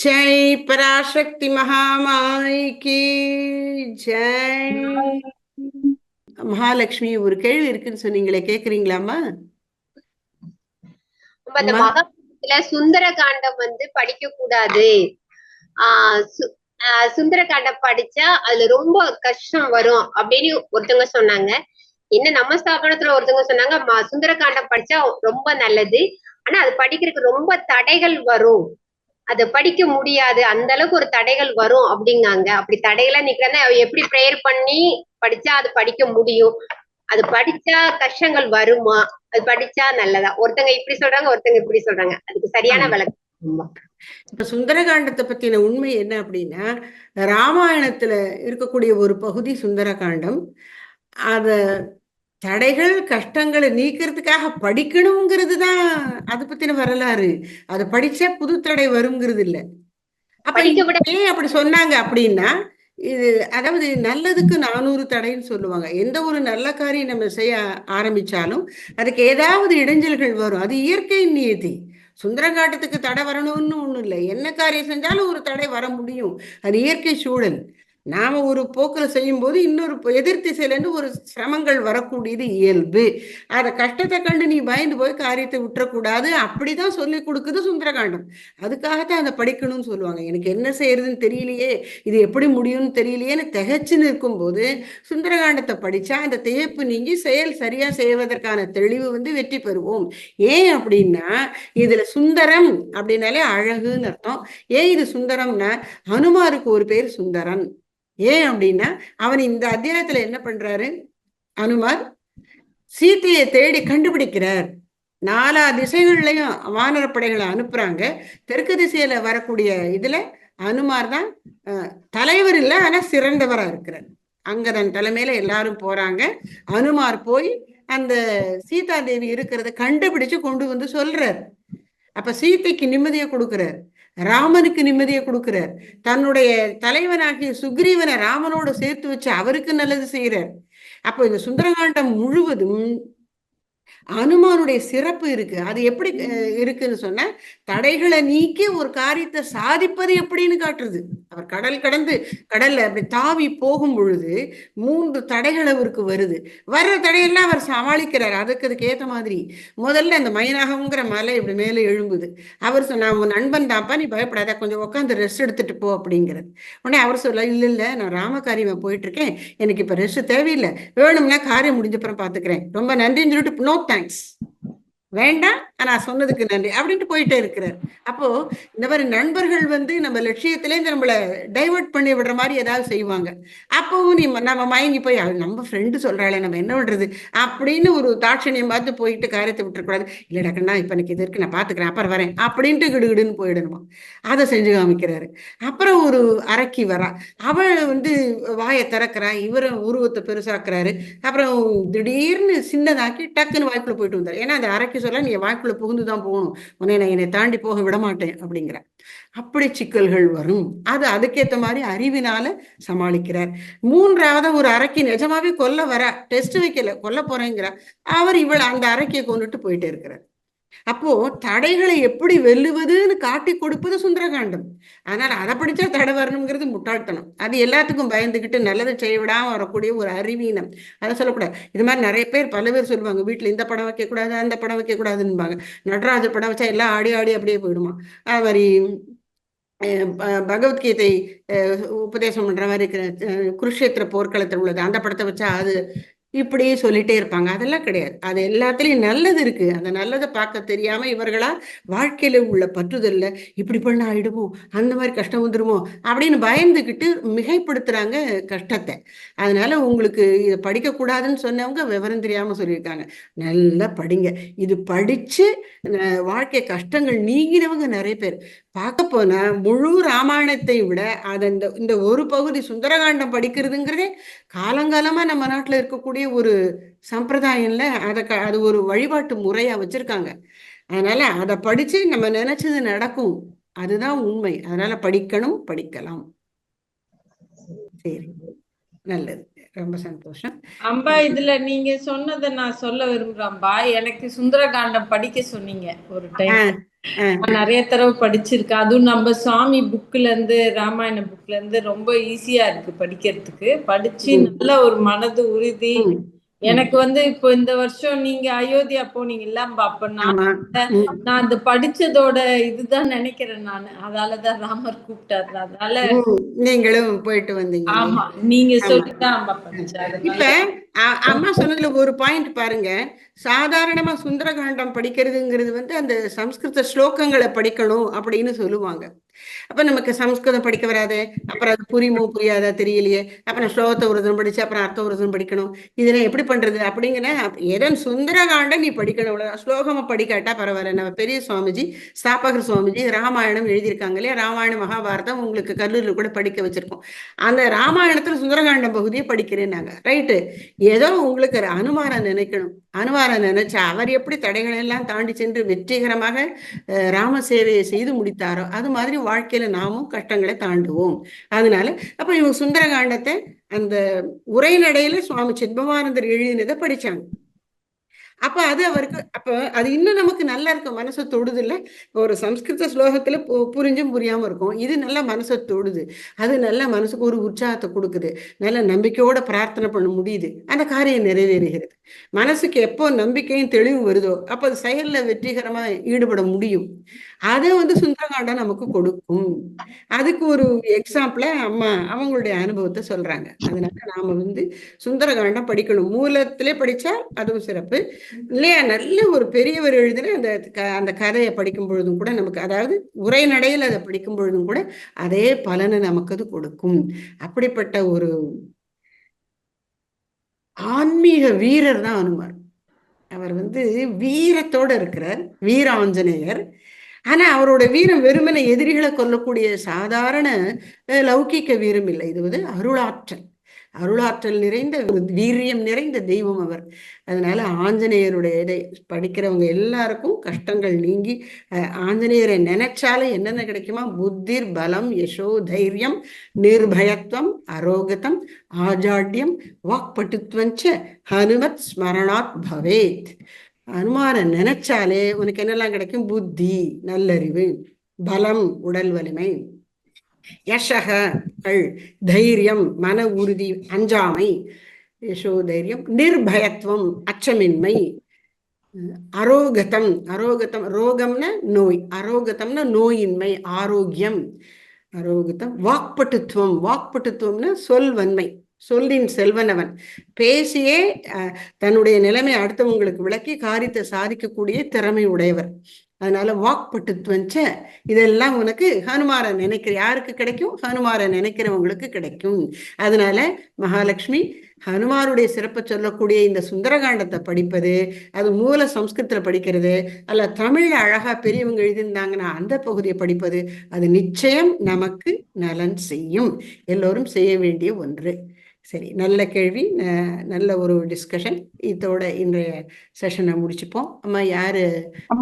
ஜெய் பராசக்தி மகாமாய் கி ஜெய் மகாலட்சுமி ஒரு கேள்வி இருக்குன்னு சொன்னீங்களே கேக்குறீங்களாமா சுந்தர காண்டம் வந்து படிக்க கூடாது சுந்தர காண்டம் படிச்சா அதுல ரொம்ப கஷ்டம் வரும் அப்படின்னு ஒருத்தவங்க சொன்னாங்க. என்ன நம்ம ஸ்தாபனத்துல ஒருத்தவங்க சொன்னாங்க சுந்தர காண்டம் படிச்சா ரொம்ப நல்லது. ஆனா அது படிக்கிறதுக்கு ரொம்ப தடைகள் வரும். அதை படிக்க முடியாது. அந்த அளவுக்கு ஒரு தடைகள் வரும் அப்படிங்காங்க அப்படி தடைகளா நிக்கிறதா எப்படி ப்ரேயர் பண்ணி படிச்சா அது படிக்க முடியும்? அது படிச்சா கஷ்டங்கள் வருமா? அது படிச்சா நல்லதா? ஒருத்தங்க இப்படி சொல்றாங்க ஒருத்தங்க இப்படி சொல்றாங்க. அதுக்கு சரியான. விளக்கம். இப்ப சுந்தரகாண்டத்தை பத்தின உண்மை என்ன அப்படின்னா ராமாயணத்துல இருக்கக்கூடிய ஒரு பகுதி சுந்தரகாண்டம். அத தடைகள் கஷ்டங்களை நீக்கிறதுக்காக படிக்கணுங்கிறது தான் அதை பத்தின வரலாறு. அதை படிச்சா புது தடை வருங்கிறது இல்ல அப்ப ஏன் அப்படி சொன்னாங்க அப்படின்னா இது அதாவது நல்லதுக்கு நானூறு தடைன்னு சொல்லுவாங்க. எந்த ஒரு நல்ல காரியம் நம்ம செய்ய ஆரம்பிச்சாலும் அதுக்கு ஏதாவது இடைஞ்சல்கள் வரும். அது இயற்கையின் நியதி சுந்தரங்காட்டத்துக்கு தடை வரணும்னு ஒண்ணும் இல்லை. என்ன காரியம் செஞ்சாலும் ஒரு தடை வர முடியும். அது இயற்கை சூழல். நாம ஒரு போக்கில் செய்யும் போது இன்னொரு ப- எதிர் திசையிலேருந்து ஒரு சிரமங்கள் வரக்கூடியது இயல்பு. அதை கஷ்டத்தை கண்டு நீ பயந்து போய் காரியத்தை விட்டுறக்கூடாது. அப்படிதான் சொல்லி கொடுக்குது சுந்தரகாண்டம். அதுக்காகத்தான் அதை படிக்கணும்னு சொல்லுவாங்க. எனக்கு என்ன செய்யறதுன்னு தெரியலையே. இது எப்படி முடியும்னு தெரியலையேன்னு திகச்சு நிற்கும்போது சுந்தரகாண்டத்தை படிச்சா அந்த திகைப்பு நீங்கி செயல் சரியா செய்வதற்கான தெளிவு வந்து வெற்றி பெறுவோம். ஏன் அப்படின்னா இதுல சுந்தரம் அப்படின்னாலே அழகுன்னு அர்த்தம். ஏன் இது சுந்தரம்னா ஹனுமாருக்கு ஒரு பேர் சுந்தரன். ஏன் அப்படின்னா அவன் இந்த அத்தியாயத்துல என்ன பண்றாரு? அனுமார் சீத்தையை தேடி கண்டுபிடிக்கிறார். நாலா திசைகள்லையும் வானரப்படைகளை அனுப்புறாங்க. தெற்கு திசையில வரக்கூடிய இதுல அனுமார் தான் தலைவர் இல்லை ஆனா சிறந்தவரா இருக்கிறார். அங்கதன் தலைமையில எல்லாரும் போறாங்க. அனுமார் போய் அந்த சீதா தேவி இருக்கிறத கண்டுபிடிச்சு கொண்டு வந்து சொல்றார். அப்ப சீத்தைக்கு நிம்மதியை கொடுக்கிறார். ராமனுக்கு நிம்மதியை கொடுக்கிறார். தன்னுடைய தலைவனாகிய சுக்ரீவனை ராமனோட சேர்த்து வச்சு அவருக்கு நல்லது செய்யறார் அப்போ இந்த சுந்தரகாண்டம் முழுவதும் அனுமானுடைய சிறப்பு இருக்கு. அது எப்படி இருக்குன்னு சொன்ன தடைகளை நீக்கி ஒரு காரியத்தை சாதிப்பது எப்படின்னு காட்டுறது. அவர் கடல் கடந்து கடல்ல அப்படி தாவி போகும் பொழுது மூன்று தடைகள் அவருக்கு வருது. வர்ற தடையெல்லாம் அவர் சமாளிக்கிறார். அதுக்கு அதுக்கு ஏத்த மாதிரி முதல்ல அந்த மயனாகங்கிற மலை இப்படி மேலே எழும்புது. அவர் சொன்ன உன் நண்பன் தான்ப்பா நீ பயப்படாத கொஞ்சம் உட்காந்து ரெஸ்ட் எடுத்துட்டு போ அப்படிங்கிறது உடனே அவர் சொல்ல இல்ல இல்ல நான் ராமகாரியமா போயிட்டு இருக்கேன். எனக்கு இப்ப ரெஸ்ட் தேவையில்லை. வேணும்னா காரியம் முடிஞ்சப்புறம் பாத்துக்கிறேன். ரொம்ப நன்றின்னு சொல்லிட்டு நோ தேங்க்ஸ் Thanks. வேண்டாம் நான் சொன்னதுக்கு நன்றி அப்படின்ட்டு போயிட்டே இருக்கிறார். அப்போ இந்த மாதிரி நண்பர்கள் வந்து நம்ம லட்சியத்திலேருந்து நம்மள டைவர்ட் பண்ணி விடுற மாதிரி ஏதாவது செய்வாங்க. அப்பவும் நீ நம்ம மயங்கி போய் நம்ம ஃப்ரெண்டு சொல்றாளே நம்ம என்ன பண்றது? அப்படின்னு ஒரு தாட்சணியம் பார்த்து போயிட்டு காரியத்தை விட்டுறக்கூடாது. இல்லடா கண்ணா இப்போ எனக்கு இது இருக்கு நான் பாத்துக்கிறேன் அப்புறம் வரேன் அப்படின்ட்டு கிடுகிடுன்னு போயிடணுமா. அதை செஞ்சு காமிக்கிறாரு. அப்புறம் ஒரு அரக்கி வரா. அவள் வந்து வாயை திறக்கிறா இவரை உருவத்தை பெருசாக்குறாரு. அப்புறம் திடீர்னு சின்னதாக்கி டக்குன்னு வாய்க்குள்ள போயிட்டு வந்தார். ஏன்னா அந்த அரக்கி சொல்ல நீ வாய்க்குள்ள புகுந்து தான் போகணும். உன்னை நான் என்னை தாண்டி போக விட மாட்டேன் அப்படிங்கிற அப்படி சிக்கல்கள் வரும். அது அதுக்கேத்த மாதிரி அறிவினால சமாளிக்கிறார். மூன்றாவது ஒரு அரக்கி நிஜமாவே கொல்ல வர டெஸ்ட் வைக்கல. கொல்ல போறேங்கிற அவர் இவள் அந்த அரைக்கியை கொண்டுட்டு போயிட்டே இருக்கிறார். அப்போ தடைகளை எப்படி வெல்லுவதுன்னு காட்டி கொடுப்பது சுந்தரகாண்டம். அதனால அதை படிச்சா தடை வரணுங்கிறது முட்டாள்தனம். அது எல்லாத்துக்கும் பயந்துகிட்டு நல்லது செய்ய விடாம வரக்கூடிய ஒரு அறிவீனம். அதை சொல்லக்கூடாது. இது மாதிரி நிறைய பேர் பல பேர் சொல்லுவாங்க வீட்டுல இந்த படம் வைக்க கூடாது அந்த படம் வைக்கக்கூடாதுன்னுபாங்க நடராஜர் படம் வச்சா எல்லாம் ஆடி ஆடி அப்படியே போயிடுமா? அது மாதிரி அஹ் பகவத்கீதை உபதேசம் பண்ற மாதிரி இருக்கிற குருஷேத்திர போர்க்களத்தில் உள்ளது. அந்த படத்தை வச்சா அது இப்படியே சொல்லிட்டே இருப்பாங்க. அதெல்லாம் கிடையாது. அது எல்லாத்துலயும் நல்லது இருக்கு. அந்த நல்லதை பார்க்க தெரியாம இவர்களா வாழ்க்கையில உள்ள பற்றுதல்ல இப்படி பண்ண ஆயிடுமோ அந்த மாதிரி கஷ்டம் வந்துருமோ அப்படின்னு பயந்துகிட்டு மிகைப்படுத்துறாங்க கஷ்டத்தை. அதனால உங்களுக்கு இதை படிக்க கூடாதுன்னு சொன்னவங்க விவரம் தெரியாம சொல்லியிருக்காங்க. நல்லா படிங்க. இது படிச்சு வாழ்க்கை கஷ்டங்கள் நீங்கினவங்க நிறைய பேர். பார்க்க போனா முழு ராமாயணத்தை விட அது இந்த இந்த ஒரு பகுதி சுந்தரகாண்டம் படிக்கிறதுங்கிறதே காலங்காலமா நம்ம நாட்டுல இருக்கக்கூடிய ஒரு சம்பிரதாயம்ல அதை அது ஒரு வழிபாட்டு முறையா வச்சிருக்காங்க. அதனால அதை படிச்சு நம்ம நினைச்சது நடக்கும். அதுதான் உண்மை. அதனால படிக்கணும் படிக்கலாம். சரி. நல்லது. ரொம்ப சந்தோஷம். அம்பா இதுல நீங்க சொன்னதை நான் சொல்ல விரும்புறேன்பா எனக்கு சுந்தரகாண்டம் படிக்க சொன்னீங்க ஒரு டைம். நிறைய தடவை படிச்சிருக்கேன் அதுவும் நம்ம சுவாமி புக்ல இருந்து ராமாயண புக்ல இருந்து ரொம்ப ஈஸியா இருக்கு படிக்கிறதுக்கு படிச்சு. நல்ல ஒரு மனது உறுதி. எனக்கு வந்து இப்போ இந்த வருஷம் நீங்க அயோத்தியா போனீங்கல்ல அப்ப நான். நான் அந்த படிச்சதோட இதுதான் நினைக்கிறேன் நான். அதாலதான் ராமர் கூப்பிட்டாரு. அதனால. நீங்களும் போயிட்டு வந்தீங்க. ஆமா நீங்க. சொல்லிதான் அம்மா இப்ப அம்மா சொன்னதுல ஒரு பாயிண்ட் பாருங்க. சாதாரணமா சுந்தரகாண்டம் படிக்கிறதுங்கிறது வந்து அந்த சம்ஸ்கிருத ஸ்லோகங்களை படிக்கணும் அப்படின்னு சொல்லுவாங்க. அப்ப நமக்கு சம்ஸ்கிருதம் படிக்க வராது. அப்புறம் அது புரியுமோ புரியாதா தெரியலையே. அப்புறம் ஸ்லோகத்தை ஒரு தினம் படிச்சு அப்புறம் அர்த்தம் ஒரு தினம் படிக்கணும். இதெல்லாம் எப்படி பண்றது அப்படிங்கிற ஏதோ சுந்தரகாண்டம் நீ படிக்கணும்? ஸ்லோகமா படிக்காட்டா பரவாயில்ல. நம்ம பெரிய சுவாமிஜி ஸ்தாபகர் சுவாமிஜி ராமாயணம் எழுதியிருக்காங்க இல்லையா? ராமாயணம் மகாபாரதம் உங்களுக்கு கல்லூரியில் கூட படிக்க வச்சிருக்கோம். அந்த ராமாயணத்துல சுந்தரகாண்டம் பகுதியை படிக்கிறேன்னாங்க. ரைட்டு. ஏதோ உங்களுக்கு அனுமானம் நினைக்கணும். அனுமாரம் நினைச்சா அவர் எப்படி தடைகளை எல்லாம் தாண்டி சென்று வெற்றிகரமாக ராம சேவையை செய்து முடித்தாரோ அது மாதிரி வாழ்க்கையில நாமும் கஷ்டங்களை தாண்டுவோம். அதனால அப்ப இவங்க சுந்தரகாண்டத்தை அந்த உரைநடையில சுவாமி சித்பவானந்தர் எழுதினதை படிச்சாங்க. அப்ப அது அவருக்கு அப்ப அது இன்னும் நமக்கு நல்லா இருக்கும். மனசை தொடுது இல்ல ஒரு சம்ஸ்கிருத ஸ்லோகத்துல பு- புரிஞ்சும் புரியாம இருக்கும். இது நல்லா மனசை தொடுது. அது நல்லா மனசுக்கு ஒரு உற்சாகத்தை கொடுக்குது. நல்ல நம்பிக்கையோட பிரார்த்தனை பண்ண முடியுது. அந்த காரியம் நிறைவேறுகிறது. மனசுக்கு எப்போ நம்பிக்கையும் தெளிவும் வருதோ அப்ப அது செயல்ல வெற்றிகரமா ஈடுபட முடியும். அதை வந்து சுந்தரகாண்டா நமக்கு கொடுக்கும். அதுக்கு ஒரு எக்ஸாம்பிள அம்மா அவங்களுடைய அனுபவத்தை சொல்றாங்க. அதனால நாம வந்து சுந்தரகாண்டம் படிக்கணும். மூலத்திலே படிச்சா அதுவும் சிறப்பு. இல்லையா? நல்ல ஒரு பெரியவர் எழுதின அந்த க- அந்த கதையை படிக்கும் பொழுதும் கூட நமக்கு அதாவது உரைநடையில் அதை படிக்கும் பொழுதும் கூட அதே பலனை நமக்கு அது கொடுக்கும். அப்படிப்பட்ட ஒரு ஆன்மீக வீரர் தான் அனுமார். அவர் வந்து வீரத்தோட இருக்கிறார். வீர ஆஞ்சநேயர் ஆனா அவரோட வீரம் வெறுமனை எதிரிகளை கொல்லக்கூடிய சாதாரண லௌகிக்க வீரம் இல்லை. இது வந்து அருளாற்றல். அருளாற்றல் நிறைந்த ஒரு வீரியம் நிறைந்த தெய்வம் அவர். அதனால ஆஞ்சநேயருடைய இதை படிக்கிறவங்க எல்லாருக்கும் கஷ்டங்கள் நீங்கி அஹ், ஆஞ்சநேயரை நினைச்சாலே என்னென்ன கிடைக்குமா? புத்திர் பலம் யசோ தைரியம் நிர்பயத்துவம் அரோகதம் ஆஜாட்யம் வாக்பட்டுத்வஞ்ச ஹனுமத் ஸ்மரணாத் பவேத். அனுமாரை நினைச்சாலே உனக்கு என்னெல்லாம் கிடைக்கும்? புத்தி நல்லறிவு பலம் உடல் வலிமை. யசக கள் தைரியம் மன உறுதி அஞ்சாமை. யசோ தைரியம். நிர்பயத்துவம் அச்சமின்மை. அரோகதம் அரோகதம் ரோகம்னா நோய். அரோகதம்னா நோயின்மை ஆரோக்கியம். அரோகதம் வாக்பட்டுத்துவம். வாக்பட்டுத்துவம்னா சொல்வன்மை. சொல்லின் செல்வனவன். பேசியே தன்னுடைய நிலைமை அடுத்தவங்களுக்கு விளக்கி காரியத்தை சாதிக்கக்கூடிய திறமை உடையவர். அதனால வாக்பட்டு வச்ச இதெல்லாம் உனக்கு ஹனுமாரை நினைக்கிற யாருக்கு கிடைக்கும்? ஹனுமாரை நினைக்கிறவங்களுக்கு கிடைக்கும். அதனால மகாலட்சுமி ஹனுமாருடைய சிறப்பை சொல்லக்கூடிய இந்த சுந்தரகாண்டத்தை படிப்பது அது மூல சம்ஸ்கிருத்தில் படிக்கிறது அல்ல தமிழ்ல அழகா பெரியவங்க எழுதியிருந்தாங்கன்னா அந்த பகுதியை படிப்பது அது நிச்சயம் நமக்கு நலன் செய்யும். எல்லோரும் செய்ய வேண்டிய ஒன்று. சரி நல்ல கேள்வி நல்ல ஒரு டிஸ்கஷன் இதோட இன்றைய செஷனை முடிச்சுப்போம். அம்மா யாரு?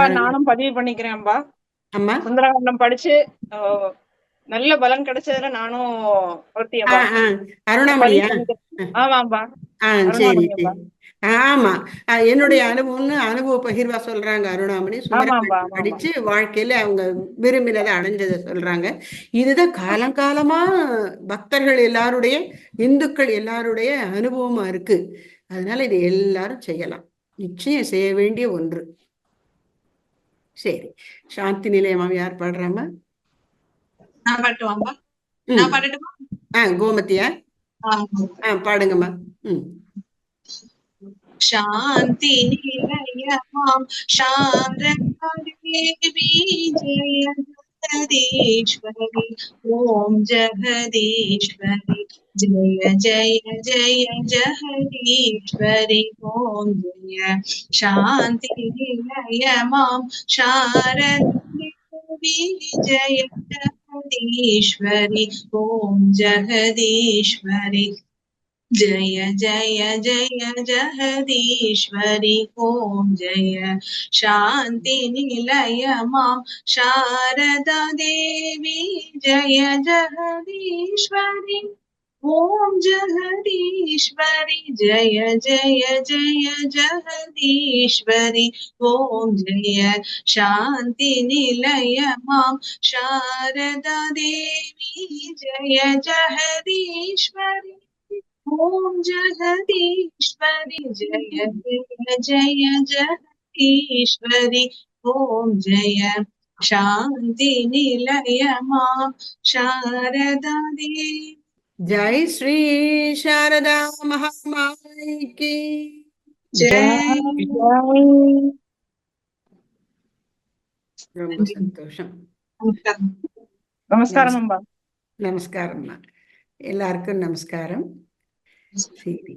யாரு? நானும் பதிவு பண்ணிக்கிறேன் அம்பா அம்மா? சுந்தரகாண்டம் படிச்சு ஆஹ், நல்ல பலன் கிடைச்சதுல நானும் அருணாமணியா? பதிவு பண்ணிக்கிறேன். ஆமாம்பா ஆ சரி சரி. அம்மா. ஆமா. என்னுடைய அனுபவம்னு அனுபவ பகிர்வா சொல்றாங்க அருணாமணி. சுந்தரகாண்டம். படிச்சு வாழ்க்கையில அவங்க விரும்பினதை அடைஞ்சதை சொல்றாங்க. இதுதான் காலங்காலமா பக்தர்கள் எல்லாருடைய இந்துக்கள் எல்லாருடைய அனுபவமா இருக்கு. அதனால இது எல்லாரும் செய்யலாம். நிச்சயம் செய்ய வேண்டிய ஒன்று. சரி. சாந்தி நிலையமாம் யார் பாடுறாம நான் பாட்டுவாம்பா ம். நான் பாடட்டுமா? ஆ கோமதியா? ஆ பாடுங்கம்மா. ம். शान्ति निलयमां। शारदादेवी जय जगदीश्वरि ॐ जगदीश्वरि। जय जय जय जगदीश्वरि। ॐ जय। शान्ति निलयमां। शारदादेवी जय जगदीश्वरि। ॐ जगदीश्वरि। जय जय जय जगदीश्वरि ॐ जय। शान्तिनिलय माँ शारदा देवी जय जगदीश्वरि ॐ जगदीश्वरि जय जय जय जगदीश्वरि ॐ जय। शान्ति निलय माँ शारदा देवी जय जगदीश्वरि ॐ जगदीश्वरि जय जय जय जगदीश्वरि ॐ जय शान्ति निलय मां शारदा देवी ஜெய் ஸ்ரீ சாரதா மகாமாய்க்கு जय ரொம்ப சந்தோஷம் நமஸ்காரம் அம்பா நமஸ்காரம்மா எல்லாருக்கும் நமஸ்காரம் சரி